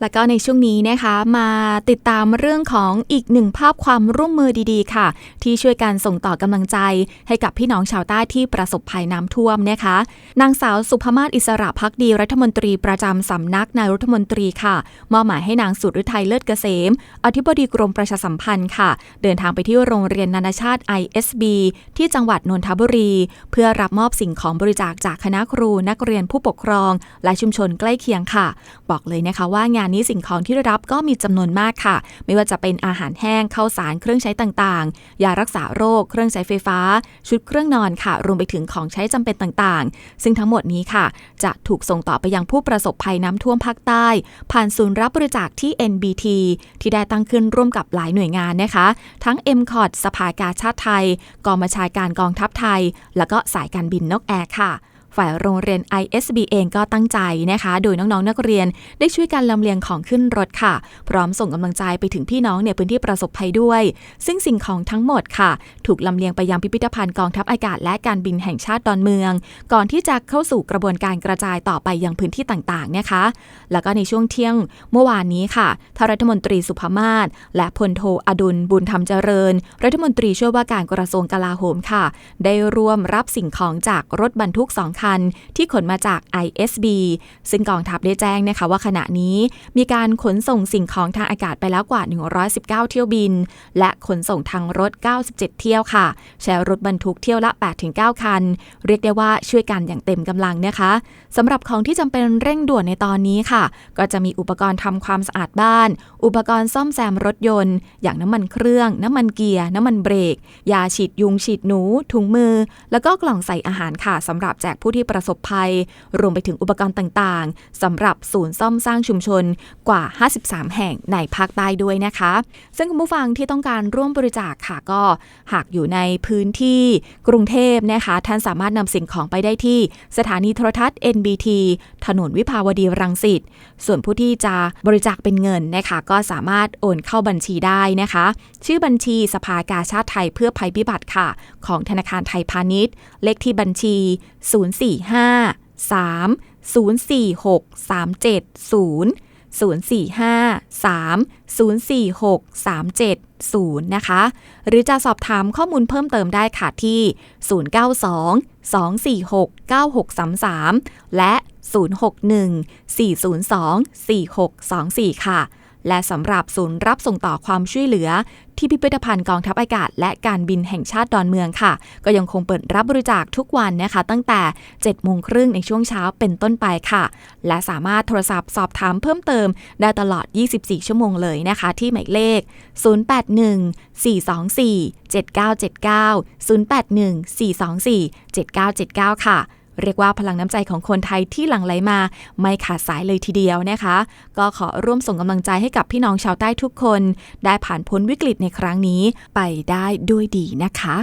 แล้วก็ในช่วงนี้นะคะมาติดตามเรื่องของอีกหนึ่งภาพความร่วมมือดีๆ ค่ะ ที่ช่วยกันส่งต่อกำลังใจ ให้กับพี่น้องชาวใต้ที่ประสบภัยน้ำท่วมนะคะ นางสาวสุภมาศอิสระพักดีรัฐมนตรีประจำสำนักนายรัฐมนตรีค่ะมอบหมายให้นางสุรุไทยเลิศเกษม อธิบดีกรมประชาสัมพันธ์ค่ะ เดินทางไปที่โรงเรียนนานาชาติ ISB ที่จังหวัดนนทบุรี เพื่อรับมอบสิ่งของบริจาคจากคณะครูนักเรียนผู้ปกครอง และชุมชนใกล้เคียงค่ะ บอกเลยนะคะว่างานนี้สิ่งของที่ได้รับก็มีจำนวนมากค่ะ ไม่ว่าจะเป็นอาหารแห้งข้าวสารเครื่องใช้ต่างๆ ยารักษาโรค เครื่องใช้ไฟฟ้า ชุดเครื่องนอนค่ะ รวมไปถึงของใช้จำเป็นต่างๆ ซึ่งทั้งหมดนี้ค่ะ จะถูกส่งต่อไปยังผู้ประสบภัยน้ำท่วมภาคใต้ ผ่านศูนย์รับบริจาคที่ NBT ที่ได้ตั้งขึ้นร่วมกับหลายหน่วยงานนะคะ ทั้ง m c o t สภากาชาติไทย กองบัญชาการกองทัพไทย แล้วก็สายการบินนกแอร์ค่ะ ฝ่ายโรงเรียน ISB เองก็ตั้งใจนะคะ โดยน้องๆนักเรียนได้ช่วยกันลำเลียงของขึ้นรถค่ะ พร้อมส่งกำลังใจไปถึงพี่น้องในพื้นที่ประสบภัยด้วย ซึ่งสิ่งของทั้งหมดค่ะ ถูกลำเลียงไปยังพิพิธภัณฑ์กองทัพอากาศและการบินแห่งชาติดอนเมือง ก่อนที่จะเข้าสู่กระบวนการกระจายต่อไปยังพื้นที่ต่างๆนะคะ แล้วก็ในช่วงเที่ยงเมื่อวานนี้ค่ะทางรัฐมนตรีสุภมาศและพลโทอดุลบุญธรรมเจริญ รัฐมนตรีช่วยว่าการกระทรวงกลาโหมค่ะ ได้ร่วมรับสิ่งของจากรถบรรทุกสองคันที่ขนมาจาก ISB ซึ่งกองทัพได้แจ้งนะคะว่าขณะนี้มีการขนส่งสิ่งของทางอากาศไปแล้วกว่า 119 เที่ยวบิน และขนส่งทางรถ 97 เที่ยวค่ะ ใช้รถบรรทุกเที่ยวละ 8-9 คัน เรียกได้ว่าช่วยกันอย่างเต็มกำลังนะคะสำหรับของที่จำเป็นเร่งด่วนในตอนนี้ค่ะ ก็จะมีอุปกรณ์ทำความสะอาดบ้าน อุปกรณ์ซ่อมแซมรถยนต์ อย่างน้ำมันเครื่อง น้ำมันเกียร์ น้ำมันเบรก ยาฉีดยุงฉีดหนู ถุงมือ แล้วก็กล่องใส่อาหารค่ะสำหรับแจกผู้ที่ประสบภัย รวมไปถึงอุปกรณ์ต่างๆสำหรับศูนย์ซ่อมสร้างชุมชนกว่า 53 แห่งในภาคใต้ด้วยนะคะ ซึ่งคุณผู้ฟังที่ต้องการร่วมบริจาคค่ะก็หากอยู่ในพื้นที่กรุงเทพนะคะท่านสามารถนำสิ่งของไปได้ที่สถานีโทรทัศน์ NBT ถนนวิภาวดีรังสิตส่วนผู้ที่จะบริจาคเป็นเงินนะคะก็สามารถโอนเข้าบัญชีได้นะคะ ชื่อบัญชีสภากาชาติไทยเพื่อภัยพิบัติค่ะ ของธนาคารไทยพาณิชย์ เลขที่บัญชี 0 045 3 046 370 045 3 046 370 นะคะ หรือจะสอบถามข้อมูลเพิ่มเติมได้ค่ะที่ 092 246 9633 และ 061 402 4624 ค่ะ และสำหรับศูนย์รับส่งต่อความช่วยเหลือ ที่พิพิธภัณฑ์กองทัพอากาศ และการบินแห่งชาติดอนเมืองค่ะ ก็ยังคงเปิดรับบริจาคทุกวันนะคะ ตั้งแต่7โมงครึ่งในช่วงเช้าเป็นต้นไปค่ะ และสามารถโทรศัพท์สอบถามเพิ่มเติม ได้ตลอด 24 ชั่วโมงเลยนะคะ ที่หมายเลข 081 424 7979 081 424 7979 ค่ะ เรียกว่าพลังน้ำใจของคนไทยที่หลั่งไหลมา ไม่ขาดสายเลยทีเดียวนะคะ ก็ขอร่วมส่งกำลังใจให้กับพี่น้องชาวใต้ทุกคน ได้ผ่านพ้นวิกฤตในครั้งนี้ไปได้ด้วยดีนะคะ